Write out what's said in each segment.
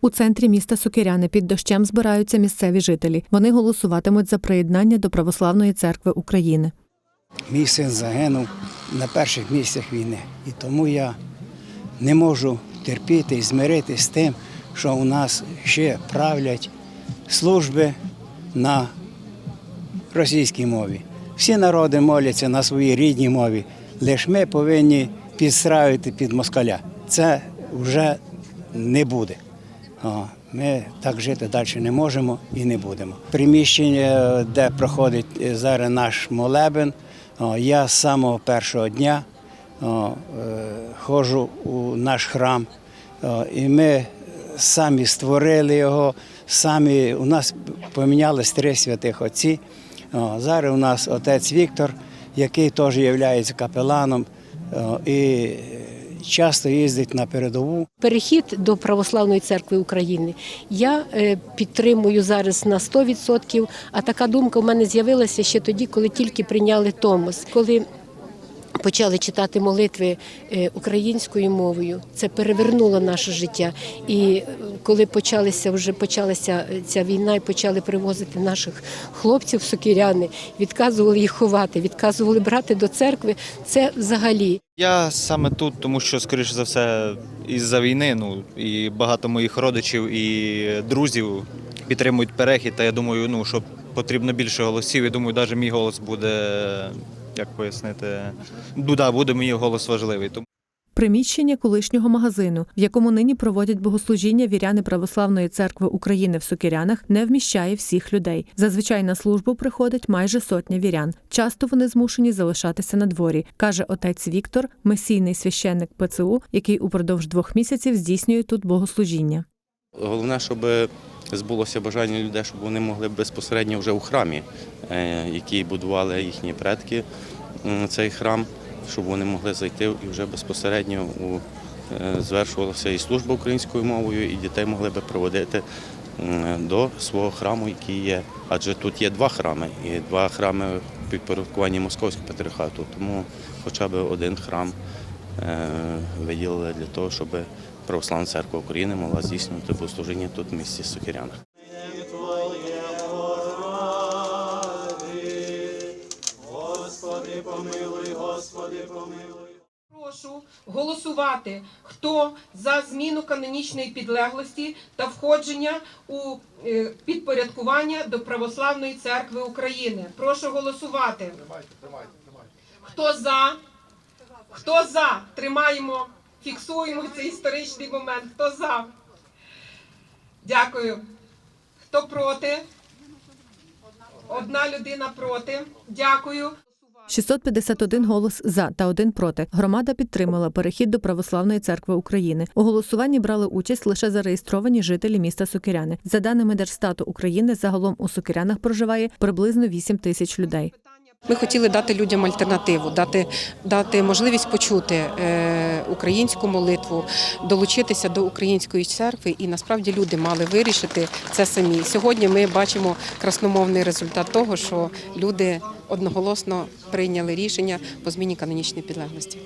У центрі міста Сокиряни під дощем збираються місцеві жителі. Вони голосуватимуть за приєднання до Православної церкви України. Мій син загинув на перших місяцях війни. І тому я не можу терпіти і змиритися з тим, що у нас ще правлять служби на російській мові. Всі народи моляться на своїй рідній мові, лише ми повинні підстраювати під москаля. Це вже не буде. Ми так жити далі не можемо і не будемо. Приміщення, де проходить е, зараз наш молебен, я з самого першого дня е, ходжу у наш храм, і ми самі створили його, самі у нас помінялись три святих отці. Зараз у нас отець Віктор, який теж є капеланом і часто їздить на передову. Перехід до православної церкви України я е, підтримую зараз на 100%, А така думка в мене з'явилася ще тоді, коли тільки прийняли Томос. Коли почали читати молитви е, українською мовою, це перевернуло наше життя. І е, коли почалися вже почалася ця війна, і почали привозити наших хлопців сокиряни, відказували їх ховати, відказували брати до церкви. Це взагалі. Я саме тут, тому що, скоріш за все, із-за війни, ну і багато моїх родичів і друзів підтримують перехід. Та я думаю, ну що потрібно більше голосів. І думаю, навіть мій голос буде, як пояснити, ну, да, буде мій голос важливий. Тому Приміщення колишнього магазину, в якому нині проводять богослужіння віряни Православної церкви України в Сокирянах, не вміщає всіх людей. Зазвичай на службу приходить майже сотня вірян. Часто вони змушені залишатися на дворі, каже отець Віктор, месійний священник ПЦУ, який упродовж двох місяців здійснює тут богослужіння. Головне, щоб збулося бажання людей, щоб вони могли безпосередньо вже у храмі, е, який будували їхні предки, цей храм, щоб вони могли зайти і вже безпосередньо е, звершувалася і служба українською мовою, і дітей могли би проводити до свого храму, який є. Адже тут є два храми, і два храми в підпорядкуванні Московського патріархату. Тому хоча б один храм е, виділили для того, щоб Православна церква України могла здійснювати богослужіння тут в місті Сокирянах. Прошу голосувати, хто за зміну канонічної підлеглості та входження у е, підпорядкування до Православної церкви України. Прошу голосувати. Хто за? Хто за? Тримаємо, фіксуємо цей історичний момент. Хто за? Дякую. Хто проти? Одна людина проти. Дякую. 651 голос за та один проти. Громада підтримала перехід до Православної церкви України. У голосуванні брали участь лише зареєстровані жителі міста Сокиряни. За даними Держстату України, загалом у Сокирянах проживає приблизно 8 тисяч людей. Ми хотіли дати людям альтернативу, дати, дати можливість почути е, українську молитву, долучитися до української церкви, і насправді люди мали вирішити це самі. Сьогодні ми бачимо красномовний результат того, що люди одноголосно прийняли рішення по зміні канонічної підлеглості.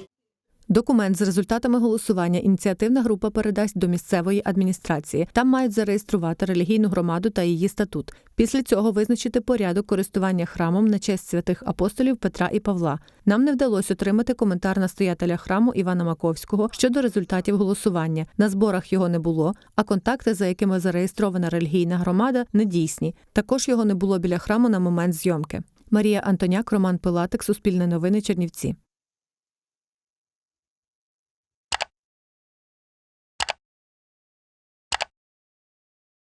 Документ з результатами голосування ініціативна група передасть до місцевої адміністрації. Там мають зареєструвати релігійну громаду та її статут. Після цього визначити порядок користування храмом на честь святих апостолів Петра і Павла. Нам не вдалося отримати коментар настоятеля храму Івана Маковського щодо результатів голосування. На зборах його не було, а контакти, за якими зареєстрована релігійна громада, недійсні. Також його не було біля храму на момент зйомки. Марія Антоняк, Роман Пилатик, Суспільне новини, Чернівці.